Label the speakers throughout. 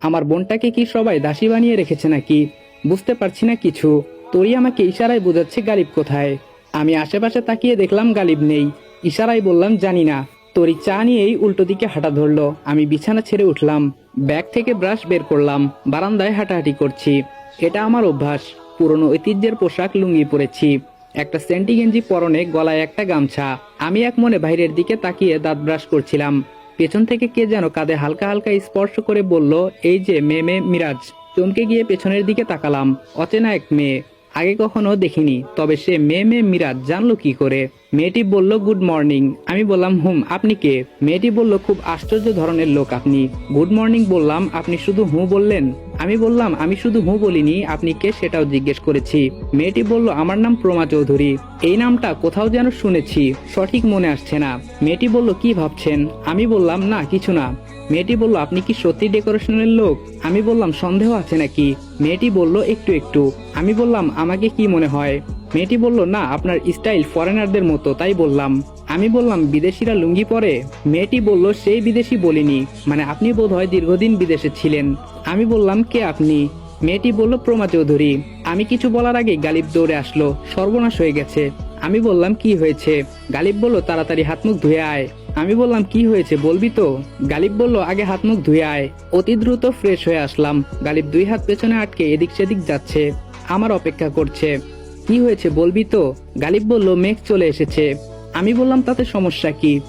Speaker 1: আমার বোনটাকে কি সবাই দাসী বানিয়ে রেখেছে নাকি? বুঝতে পারছি না কিছু। তোরই আমাকে ইশারায় বোঝাচ্ছে গালিব কোথায়। আমি আশেপাশে তাকিয়ে দেখলাম গালিব নেই। ইশারায় বললাম, জানি না। তোরই চা নিয়েই উল্টো দিকে হাঁটা ধরলো। আমি বিছানা ছেড়ে উঠলাম। ব্যাগ থেকে ব্রাশ বের করলাম। বারান্দায় হাঁটাহাঁটি করছি। এটা আমার অভ্যাস। পুরনো ঐতিহ্যের পোশাক লুঙ্গি পরেছি। একটা সেন্টি গেঞ্জি পরনে গলায় একটা গামছা। আমি এক মনে বাইরের দিকে তাকিয়ে দাঁত ব্রাশ করছিলাম। পেছন থেকে কে যেন কাঁধে হালকা হালকা স্পর্শ করে বলল, এই যে মেয়ে মেয়ে মিরাজ, চমকে গিয়ে পেছনের দিকে তাকালাম। অচেনা এক মেয়ে, আগে কখনো দেখিনি, তবে সে মেয়ে মেয়ে মিরাজ, জানলো কি করে? মেয়েটি বলল, গুড মর্নিং। আমি বললাম, হুম, আপনি কে? মেয়েটি বলল, খুব আশ্চর্য ধরনের লোক আপনি। গুড মর্নিং বললাম, আপনি শুধু হু বললেন? আমি বললাম, আমি শুধু হু বলিনি, আপনি কে সেটাও জিজ্ঞেস করেছি। মেয়েটি বলল, আমার নাম প্রমা চৌধুরী। এই নামটা কোথাও যেন শুনেছি, সঠিক মনে আসছে না। মেয়েটি বলল, কি ভাবছেন? আমি বললাম, না, কিছু না। মেয়েটি বলল, আপনি কি সত্যি ডেকোরেশনের লোক? আমি বললাম, সন্দেহ আছে নাকি? মেয়েটি বলল, একটু একটু। আমি বললাম, আমাকে কি মনে হয়? মেয়েটি বলল, না, আপনার স্টাইল ফরেনারদের মতো। তাই বললাম, আমি বললাম, বিদেশিরা লুঙ্গি পরে? মেয়েটি বলল, সেই বিদেশি বলিনি। মানে আপনি বোধহয় দীর্ঘদিন বিদেশে ছিলেন। আমি বললাম, কে আপনি? মেয়েটি বলল, প্রমা চৌধুরী। আমি কিছু বলার আগে গালিব দৌড়ে আসলো। সর্বনাশ হয়ে গেছে। আমি বললাম, কি হয়েছে? গালিব বলল, তাড়াতাড়ি হাত মুখ ধুয়ে আয়। আমি বললাম, কি হয়েছে বলবি তো? গালিব বলল, আগে হাত মুখ ধুয়ে আয়। অতি দ্রুত ফ্রেশ হয়ে আসলাম। গালিব দুই হাত পেছনে আটকে এদিক সেদিক যাচ্ছে। আমার অপেক্ষা করছে। কি হয়েছে বলবি তো? গালিব বলল, মেঘ চলে এসেছে। আমি বললাম, তাতে সমস্যা কি?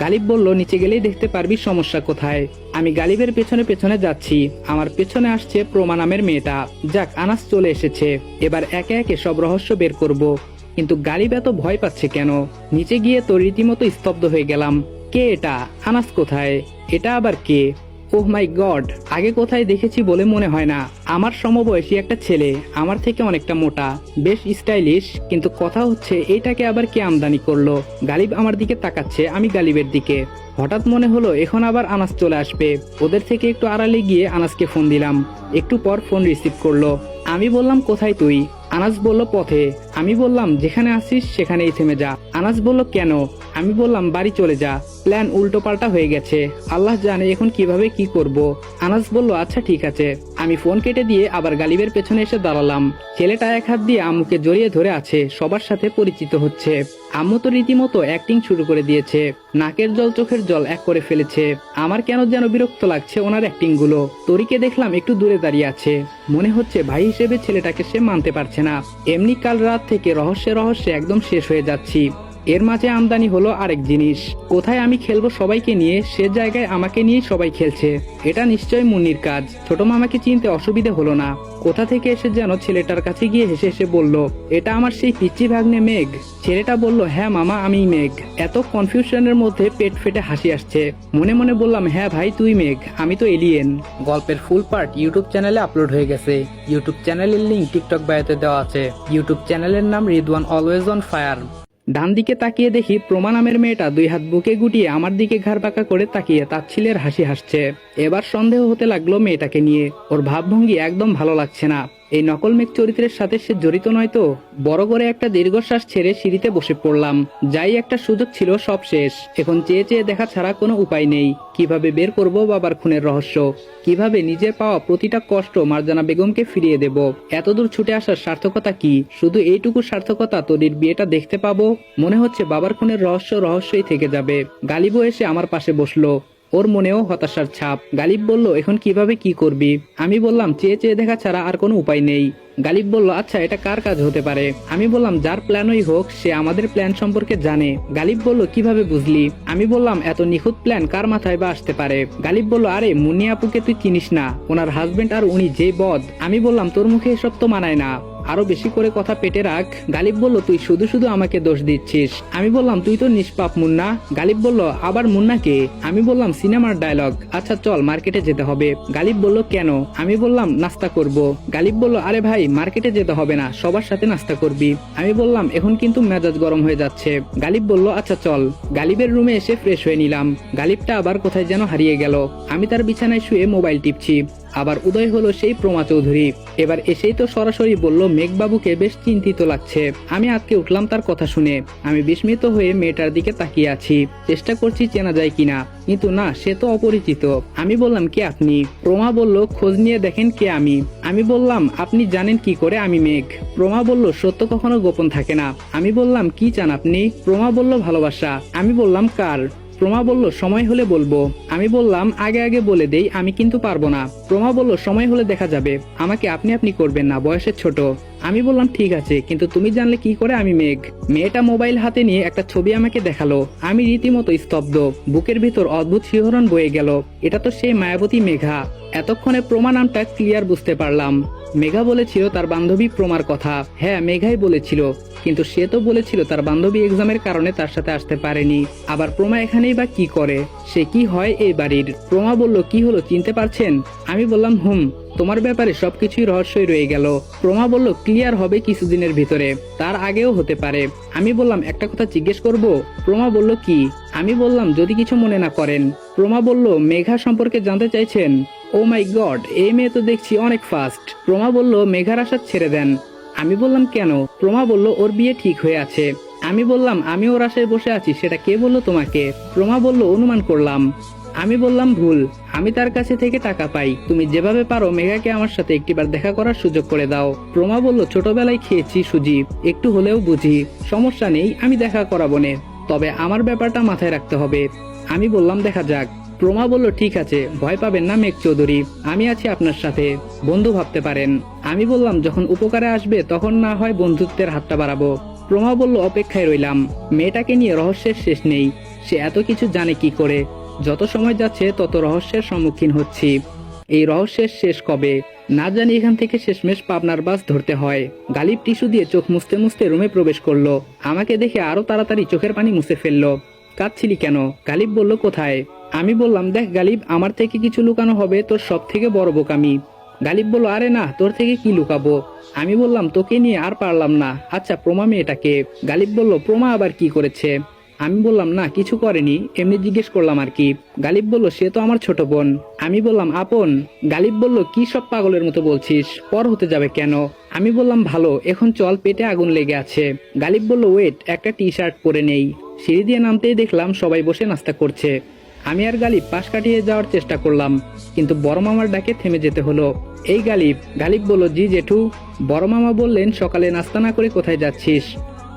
Speaker 1: গালিব বলল, নিচে গেলেই দেখতে পারবি সমস্যা কোথায়। আমি গালিবের পেছনে পেছনে যাচ্ছি। আমার পেছনে আসছে প্রমা নামের মেয়েটা। যাক, আনাস চলে এসেছে। এবার একে একে সব রহস্য বের করব। কিন্তু গালিব এত ভয় পাচ্ছে কেন? নিচে গিয়ে তো রীতিমতো স্তব্ধ হয়ে গেলাম। কে এটা? আনাস কোথায়? এটা আবার কে? ওহ মাই গড, আগে কোথায় দেখেছি বলে মনে হয় না। আমার সমবয়সী একটা ছেলে, আমার থেকে অনেকটা মোটা, বেশ স্টাইলিশ, কিন্তু কথা হচ্ছে এটাকে আবার কে আমদানি করল? গালিব আমার দিকে তাকাচ্ছে, আমি গালিবের দিকে। হঠাৎ মনে হলো এখন আবার আনাস চলে আসবে। ওদের থেকে একটু আড়ালে গিয়ে আনাসকে ফোন দিলাম। একটু পর ফোন রিসিভ করল। আমি বললাম, কোথায় তুই? আনাস বলল, পথে। আমি বললাম, যেখানে আসিস সেখানেই থেমে যা। আনাস বলল, কেন? আমি বললাম, বাড়ি চলে যা। প্ল্যান উল্টো পাল্টা হয়ে গেছে। আল্লাহ জানে এখন কীভাবে কি করব। আনাস বলল আচ্ছা ঠিক আছে। আমি ফোন কেটে দিয়ে আবার গালিবের পেছনে এসে দাঁড়ালাম। ছেলেটা এক হাত দিয়ে আম্মুকে জড়িয়ে ধরে আছে, সবার সাথে পরিচিত হচ্ছে। আম্মু তো রীতিমতো অ্যাক্টিং শুরু করে দিয়েছে। নাকের জল চোখের জল এক করে ফেলেছে। আমার কেন যেন বিরক্ত লাগছে ওনার অ্যাক্টিংগুলো। তরিকে দেখলাম একটু দূরে দাঁড়িয়ে আছে। মনে হচ্ছে ভাই হিসেবে ছেলেটাকে সে মানতে পারছে না। এমনি কাল রাত থেকে রহস্যে রহস্যে একদম শেষ হয়ে যাচ্ছি। এর মাঝে আমদানি হলো আরেক জিনিস। কোথায় আমি খেলব সবাইকে নিয়ে, সে জায়গায় আমাকে নিয়ে সবাই খেলছে। এটা নিশ্চয় মুন্নির কাজ। ছোট মামাকে চিনতে অসুবিধে হলো না। কোথা থেকে এসে যেন ছেলেটার কাছে গিয়ে হেসে হেসে বলল, এটা আমার সেই পিচ্চি ভাগ্নে মেঘ। ছেলেটা বলল হ্যাঁ মামা আমি মেঘ। এত কনফিউশনের মধ্যে পেট ফেটে হাসি আসছে। মনে মনে বললাম হ্যাঁ ভাই, তুই মেঘ, আমি তো এলিয়েন। গল্পের ফুল পার্ট ইউটিউব চ্যানেলে আপলোড হয়ে গেছে। ইউটিউব চ্যানেলের লিঙ্ক টিকটক বায়োতে দেওয়া আছে। ইউটিউব চ্যানেলের নাম রিদওয়ান অলওয়েজ অন ফায়ার। ডান দিকে তাকিয়ে দেখি প্রমা নামের মেয়েটা দুই হাত বুকে গুটিয়ে আমার দিকে ঘাড় বাঁকা করে তাকিয়ে তার তাচ্ছিলের হাসি হাসছে। এবার সন্দেহ হতে লাগল মেয়েটাকে নিয়ে। ওর ভাবভঙ্গি একদম ভালো লাগছে না। এই নকল মেঘ চরিত্রের সাথে সে জড়িত নয় তো? বড় করে একটা দীর্ঘশ্বাস ছেড়ে সিঁড়িতে বসে পড়লাম। যাই একটা সুযোগ ছিল, সব শেষ। এখন চেয়ে চেয়ে দেখা ছাড়া কোনো উপায় নেই। কীভাবে বের করব বাবার খুনের রহস্য? কীভাবে নিজের পাওয়া প্রতিটা কষ্ট মার্জানা বেগমকে ফিরিয়ে দেব? এতদূর ছুটে আসার সার্থকতা কি? শুধু এইটুকু সার্থকতা তোদের বিয়েটা দেখতে পাবো? মনে হচ্ছে বাবার খুনের রহস্য রহস্যই থেকে যাবে। গালিবও এসে আমার পাশে বসল। ওর মনেও হতাশার ছাপ। গালিব বলল, এখন কীভাবে কি করবি? আমি বললাম, চেয়ে চেয়ে দেখা ছাড়া আর কোনো উপায় নেই। গালিব বলল আচ্ছা এটা কার কাজ হতে পারে? আমি বললাম, যার প্ল্যানই হোক, সে আমাদের প্ল্যান সম্পর্কে জানে। গালিব বলল, কীভাবে বুঝলি? আমি বললাম, এত নিখুঁত প্ল্যান কার মাথায় বা আসতে পারে? গালিব বলল, আরে, মুন্নি আপুকে তুই চিনিস না। ওনার হাজবেন্ড আর উনি যে বদ। আমি বললাম, তোর মুখে এসব তো মানায় না। আরও বেশি করে কথা পেটে রাখ। গালিব বলল, তুই শুধু শুধু আমাকে দোষ দিচ্ছিস। আমি বললাম, তুই তো নিষ্পাপ মুন্না। গালিব বলল, আবার মুন্নাকে আমি বললাম, সিনেমার ডায়লগ। আচ্ছা চল, মার্কেটে যেতে হবে। গালিব বলল, কেন? আমি বললাম, নাস্তা করব। গালিব বলল, আরে ভাই, মার্কেটে যেতে হবে না, সবার সাথে নাস্তা করবি। আমি বললাম, এখন কিন্তু মেজাজ গরম হয়ে যাচ্ছে। গালিব বলল আচ্ছা চল। গালিবের রুমে এসে ফ্রেশ হয়ে নিলাম। গালিবটা আবার কোথায় যেন হারিয়ে গেল। আমি তার বিছানায় শুয়ে মোবাইল টিপছি। আবার উদয় হলো সেই প্রমা চৌধুরী। এবার এসেই তো সরাসরি বলল, মেঘবাবুকে বেশ চিন্তিত লাগছে। আমি আজকে উঠলাম তার কথা শুনে। আমি বিস্মিত হয়ে মেয়েটার দিকে তাকিয়ে আছি। চেষ্টা করছি চেনা যায় কিনা। কিন্তু না, সে তো অপরিচিত। আমি বললাম, কে আপনি? প্রমা বলল, খোঁজ নিয়ে দেখেন কে আমি। আমি বললাম, আপনি জানেন কি করে আমি মেঘ? প্রমা বলল, সত্য কখনো গোপন থাকে না। আমি বললাম, কি চান আপনি? প্রমা বলল, ভালোবাসা। আমি বললাম, কার? প্রমা বলল, সময় হলে বলব। আমি বললাম, আগে আগে বলে দেই, আমি কিন্তু পারব না। প্রমা বলল, সময় হলে দেখা যাবে। আমাকে আপনি আপনি করবেন না, বয়সের ছোট। আমি বললাম, ঠিক আছে, কিন্তু তুমি জানলে কি করে আমি মেঘ? মেয়েটা মোবাইল হাতে নিয়ে একটা ছবি আমাকে দেখাল। আমি রীতিমতো স্তব্ধ। বুকের ভিতর অদ্ভুত শিহরণ বয়ে গেল। এটা তো সেই মায়াবতী মেঘা। এতক্ষণে প্রমা নামটা ক্লিয়ার বুঝতে পারলাম। মেঘা বলেছিল তার বান্ধবী প্রমার কথা। হ্যাঁ মেঘাই বলেছিল, কিন্তু সে তো বলেছিল তার বান্ধবী এক্সামের কারণে তার সাথে আসতে পারেনি। আবার প্রমা এখানেই বা কি করে? সে কি হয় এই বাড়ির? প্রমা বলল, কি হলো, চিনতে পারছেন? আমি বললাম, হুম। তোমার ব্যাপারে সবকিছুই রহস্যই রয়ে গেল। প্রমা বলল ক্লিয়ার হবে কিছুদিনের ভিতরে। তার আগেও হতে পারে। আমি বললাম, একটা কথা জিজ্ঞেস করব? প্রমা বলল, কি? আমি বললাম, যদি কিছু মনে না করেন। প্রমা বলল, মেঘা সম্পর্কে জানতে চাইছেন? ও মাই গড এই মেয়ে তো দেখছি অনেক ফাস্ট প্রমা বলল, মেঘার আশা ছেড়ে দেন। আমি বললাম, কেন? প্রমা বলল, ওর বিয়ে ঠিক হয়ে আছে। আমি বললাম, আমি ওর আশায় বসে আছি, সেটা কে বলল তোমাকে? প্রমা বলল, অনুমান করলাম। আমি বললাম, ভুল। আমি তার কাছে থেকে টাকা পাই। তুমি যেভাবে পারো মেঘাকে আমার সাথে একটিবার দেখা করার সুযোগ করে দাও। প্রমা বলল, ছোটবেলায় খেয়েছি সুজি। একটু হলেও বুঝি। সমস্যা নেই, আমি দেখা করাবো নে। তবে আমার ব্যাপারটা মাথায় রাখতে হবে। আমি বললাম, দেখা যাক। প্রমা বলল, ঠিক আছে। ভয় পাবেন না মেঘ চৌধুরী। আমি আছি আপনার সাথে। বন্ধু ভাবতে পারেন। আমি বললাম, যখন উপকারে আসবে, তখন না হয় বন্ধুত্বের হাতটা বাড়াবো। প্রমা বলল, অপেক্ষায় রইলাম। মেয়েটাকে নিয়ে রহস্যের শেষ নেই। সে এত কিছু জানে কি করে? যত সময় যাচ্ছে, তত রহস্যের সম্মুখীন হচ্ছি। এই রহস্যের শেষ কবে? না জানি এখান থেকে শেষমেশ পাবনার বাস ধরতে হয়। গালিব টিস্যু দিয়ে চোখ মুছতে মুছতে রুমে প্রবেশ করল। আমাকে দেখে আরও তাড়াতাড়ি চোখের পানি মুছে ফেলল। কাঁদছিলি কেন? গালিব বলল, কোথায়? আমি বললাম, দেখ গালিব, আমার থেকে কিছু লুকানো হবে, তোর সব থেকে বড় বোকামি। গালিব বলল, আরে না, তোর থেকে কি লুকাবো? আমি বললাম, তোকে নিয়ে আর পারলাম না। আচ্ছা প্রমা মেয়েটাকে গালিব বলল প্রমা আবার কি করেছে? আমি বললাম, না, কিছু করেনি। এমনি জিজ্ঞেস করলাম আর কি। গালিব বলল, সে তো আমার ছোট বোন। আমি বললাম, আপন? গালিব বলল, কি সব পাগলের মতো বলছিস? পর হতে যাবে কেন? আমি বললাম, ভালো, এখন চল, পেটে আগুন লেগে আছে। গালিব বলল, ওয়েট, একটা টি শার্ট পরে নেই। সিঁড়ি দিয়ে নামতেই দেখলাম, সবাই বসে নাস্তা করছে। আমি আর গালিব পাশ কাটিয়ে যাওয়ার চেষ্টা করলাম, কিন্তু বড় মামার ডাকে থেমে যেতে হলো। এই গালিব। গালিব বলল, জি জেঠু। বড় মামা বললেন, সকালে নাস্তা না করে কোথায় যাচ্ছিস?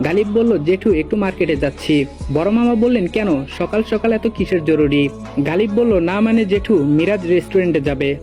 Speaker 1: গালিব বলল, জেঠু, একটু মার্কেটে যাচ্ছি। বড় মামা বললেন, কেন? সকাল সকাল এত কিসের জরুরি? গালিব বলল, না মানে জেঠু, মিরাজ রেস্টুরেন্টে যাবে।